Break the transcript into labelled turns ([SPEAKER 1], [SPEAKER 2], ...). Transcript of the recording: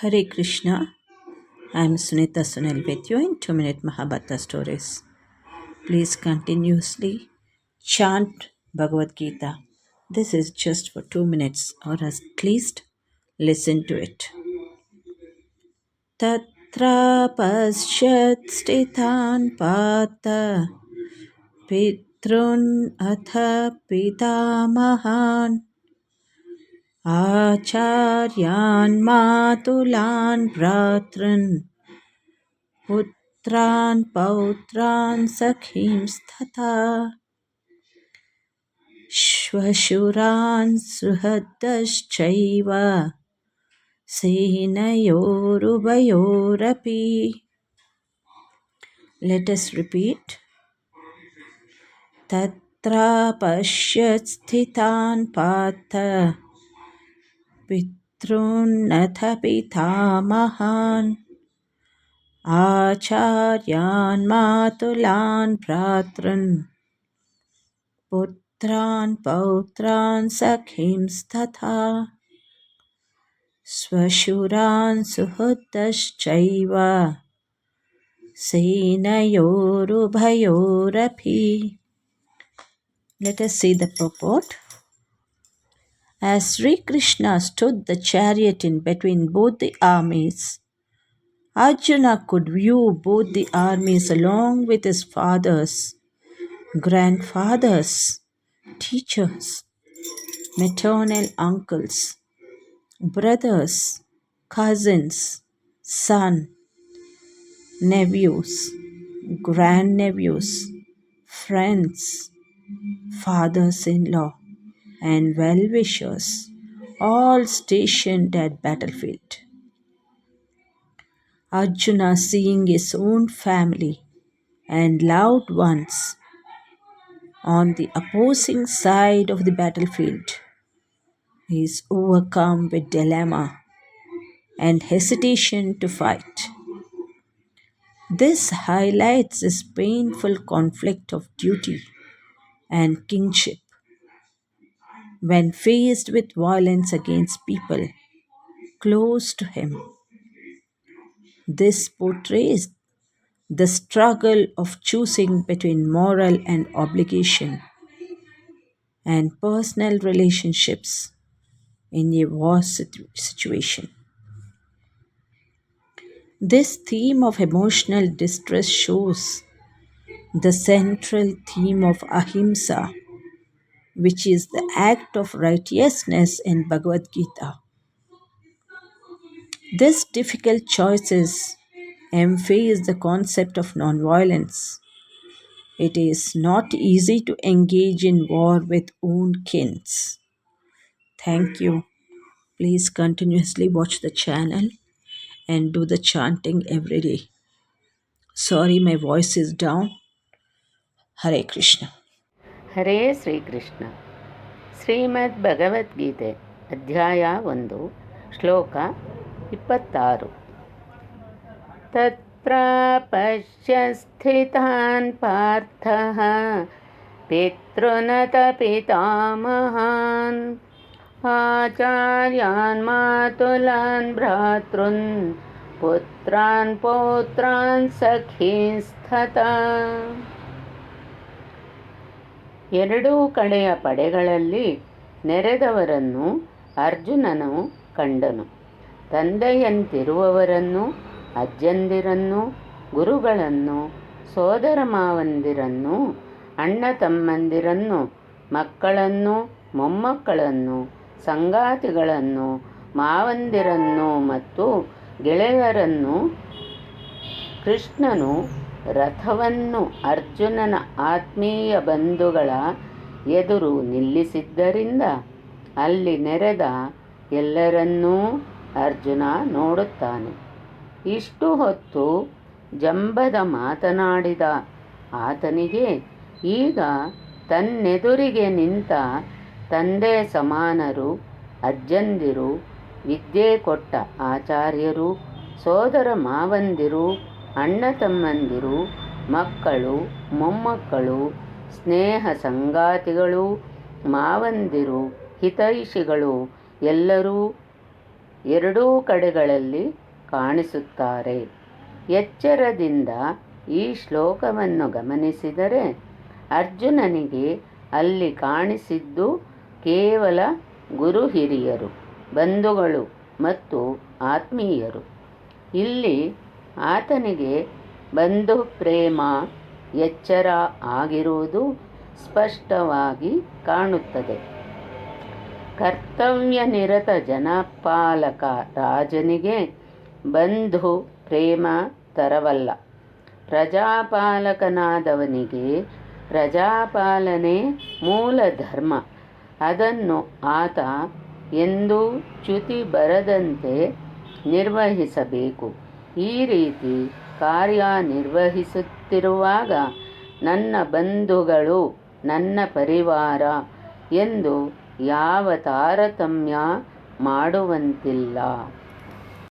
[SPEAKER 1] Hare Krishna. I am Sunita Sunil with you in 2 Minute Mahabharata Stories. Please continuously chant Bhagavad Gita. This is just for 2 minutes or at least listen to it. Tatra pasyat stitan pata pitrun atha pitamahan आचार्यान् मातुलान् भ्रातॄन् पुत्रान् पौत्रान् सखींस्तथा श्वशुरान् सुहृदश्चैव सेनयोरुभयोरपि Let us repeat. तत्र पश्यत् स्थितान् पार्थ पितॄन्नथ पितामहान् आचार्यान् मातुलान् भ्रातॄन् पुत्रान् पौत्रान् सखींस्तथा स्वशुरान् सुहृदश्चैव सेनयोरुभयोरपि Let us see the purport. As Sri Krishna stood the chariot in between both the armies, Arjuna could view both the armies along with his fathers, grandfathers, teachers, maternal uncles, brothers, cousins, son, nephews, grandnephews, friends, fathers in law, and well wishers, all stationed at battlefield. Arjuna, seeing his own family and loved ones on the opposing side of the battlefield, is overcome with dilemma and hesitation to fight. This highlights his painful conflict of duty and kingship when faced with violence against people close to him. This portrays the struggle of choosing between moral and obligation and personal relationships in a war situ- situation. This theme of emotional distress shows the central theme of ahimsa which is the act of righteousness in Bhagavad Gita. This difficult choices emphasize the concept of nonviolence. It is not easy to engage in war with own kins. Thank you. Please continuously watch the channel and do the chanting every day. Sorry, my voice is down. Hare Krishna.
[SPEAKER 2] Hare Sri Krishna Srimad Bhagavad Gita ಅಧ್ಯಾಯ ಒಂದು ಶ್ಲೋಕ ಇಪ್ಪತ್ತಾರು ತತ್ರಾಪಶ್ಯ ಸ್ಥಿತಾನ್ ಪಾರ್ಥ ಪಿತೃನತ ಪಿತಾಮಹಾನ್ ಆಚಾರ್ಯಾನ್ ಮಾತುಲಾನ್ ಭ್ರಾತೃನ್ ಪುತ್ರಾನ್ ಪೌತ್ರಾನ್ ಸಖೀಸ್ಥತಾ ಎರಡೂ ಕಡೆಯ ಪಡೆಗಳಲ್ಲಿ ನೆರೆದವರನ್ನು ಅರ್ಜುನನು ಕಂಡನು. ತಂದೆಯಂತಿರುವವರನ್ನು, ಅಜ್ಜಂದಿರನ್ನು, ಗುರುಗಳನ್ನು ಸೋದರ ಮಾವಂದಿರನ್ನು ಅಣ್ಣ ತಮ್ಮಂದಿರನ್ನು ಮಕ್ಕಳನ್ನು, ಮೊಮ್ಮಕ್ಕಳನ್ನು, ಸಂಗಾತಿಗಳನ್ನು, ಮಾವಂದಿರನ್ನು ಮತ್ತು ಗೆಳೆಯರನ್ನು ಕೃಷ್ಣನು ರಥವನ್ನು ಅರ್ಜುನನ ಆತ್ಮೀಯ ಬಂಧುಗಳ ಎದುರು ನಿಲ್ಲಿಸಿದ್ದರಿಂದ ಅಲ್ಲಿ ನೆರೆದ ಎಲ್ಲರನ್ನೂ ಅರ್ಜುನ ನೋಡುತ್ತಾನೆ. ಇಷ್ಟು ಹೊತ್ತು ಜಂಬದ ಮಾತನಾಡಿದ ಆತನಿಗೆ ಈಗ ತನ್ನೆದುರಿಗೆ ನಿಂತ ತಂದೆ ಸಮಾನರು, ಅಜ್ಜಂದಿರು, ವಿದ್ಯೆ ಕೊಟ್ಟ ಆಚಾರ್ಯರು, ಸೋದರ ಮಾವಂದಿರು ಅಣ್ಣ ತಮ್ಮಂದಿರು, ಮಕ್ಕಳು, ಮೊಮ್ಮಕ್ಕಳು, ಸ್ನೇಹ ಸಂಗಾತಿಗಳು, ಮಾವಂದಿರು, ಹಿತೈಷಿಗಳು ಎಲ್ಲರೂ ಎರಡೂ ಕಡೆಗಳಲ್ಲಿ ಕಾಣಿಸುತ್ತಾರೆ. ಎಚ್ಚರದಿಂದ ಈ ಶ್ಲೋಕವನ್ನು ಗಮನಿಸಿದರೆ ಅರ್ಜುನನಿಗೆ ಅಲ್ಲಿ ಕಾಣಿಸಿದ್ದು ಕೇವಲ ಗುರು ಹಿರಿಯರು, ಬಂಧುಗಳು ಮತ್ತು ಆತ್ಮೀಯರು. ಇಲ್ಲಿ ಆತನಿಗೆ ಬಂಧು ಪ್ರೇಮ, ಎಚ್ಚರ ಆಗಿರುವುದು ಸ್ಪಷ್ಟವಾಗಿ ಕಾಣುತ್ತದೆ. ಕರ್ತವ್ಯ ನಿರತ ಜನಪಾಲಕ ರಾಜನಿಗೆ ಬಂಧು ಪ್ರೇಮ ತರವಲ್ಲ. ಪ್ರಜಾಪಾಲಕನಾದವನಿಗೆ ಪ್ರಜಾಪಾಲನೆ ಮೂಲ ಧರ್ಮ. ಅದನ್ನು ಆತ ಎಂದೂ ಚ್ಯುತಿ ಬರದಂತೆ ನಿರ್ವಹಿಸಬೇಕು. ಈ ರೀತಿ ಕಾರ್ಯನಿರ್ವಹಿಸುತ್ತಿರುವಾಗ ನನ್ನ ಬಂಧುಗಳು ನನ್ನ ಪರಿವಾರ ಎಂದು ಯಾವ ತಾರತಮ್ಯ ಮಾಡುವಂತಿಲ್ಲ.